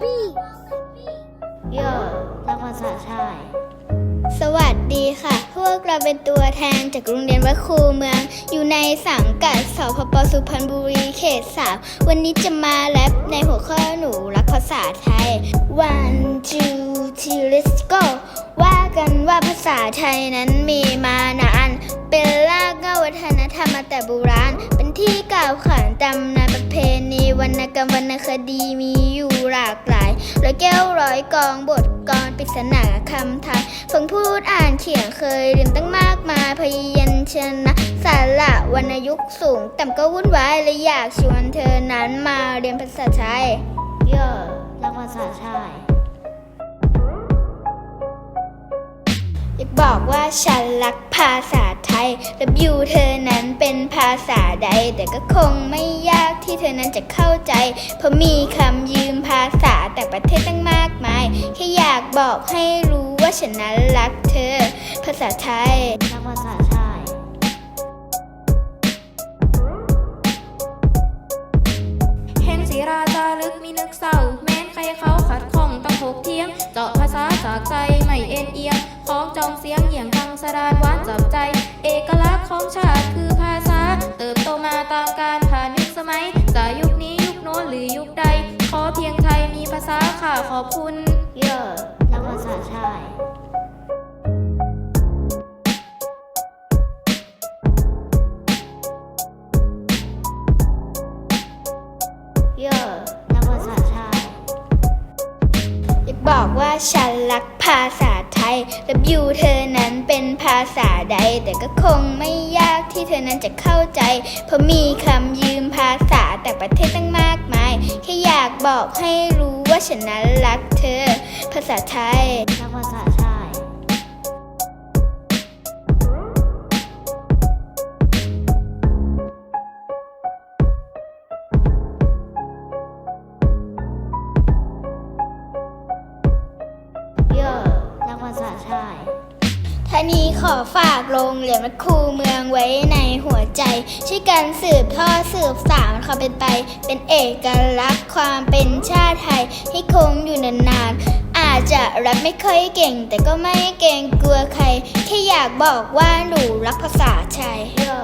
ปี้โย่รักภาษาไทยสวัสดีค่ะ พวกเราเป็นตัวแทนจากโรงเรียนวัดคูเมือง อยู่ในสังกัดสพปสุพรรณบุรีเขตสามวันนี้จะมาแรปในหัวข้อหนูรักภาษาไทย one two three let's go ว่ากันว่าภาษาไทยนั้นมีมานา วัฒนธรรมาแต่โบราณ เป็นที่กล่าวขานตำนานประเพณีวรรณกรรมวรรณคดีมีอยู่หลากหลายร้อยแก้วร้อยกองบทกรปริศนาคำไทยฟังพูดอ่านเขียนเคยเรียนตั้งมากมายพยัญชนะสาระวรรณยุกต์สูง แต่ก็วุ่นวายเลยอยากชวนเธอนั้นมาเรียนภาษาไทย บอกว่าฉันรักภาษาไทยและบิวเธอนั้นเป็นภาษาใด แต่ก็คงไม่ยากที่เธอนั้นจะเข้าใจ เพราะมีคำยืมภาษาแต่ประเทศตั้งมากมาย แค่อยากบอกให้รู้ว่าฉันนั้นรักเธอ ภาษาไทยรักภาษาไทยเห็นสีราจารึกมีนึกเศร้า จองเสียงอย่างกังสดานหวานจับใจ เอกลักษณ์ของชาติคือภาษา เติบโตมาตามการผ่านยุคสมัยจะยุคนี้ยุคโน้นหรือยุคใด ขอเพียงไทยมีภาษาค่ะขอบคุณ เยอะรักภาษาไทย อกบอกว่าฉันรักภาษาไทยและบิวเธอนั้นเป็นภาษาใด แต่ก็คงไม่ยากที่เธอนั้นจะเข้าใจ เพราะมีคำยืมภาษาแต่ประเทศตั้งมากมาย แค่อยากบอกให้รู้ว่าฉันนั้นรักเธอ ภาษาไทย นี้ขอฝากโรงเรียนวัดคูเมืองไว้ในหัวใจช่วยกันสืบทอดสืบสานความเป็นไป เป็นเอกลักษณ์ความเป็นชาติไทย ให้คงอยู่นานๆอาจจะรับไม่ค่อยเก่ง แต่ก็ไม่เกรงกลัวใคร แค่อยากบอกว่าหนูรักภาษาไทยโย่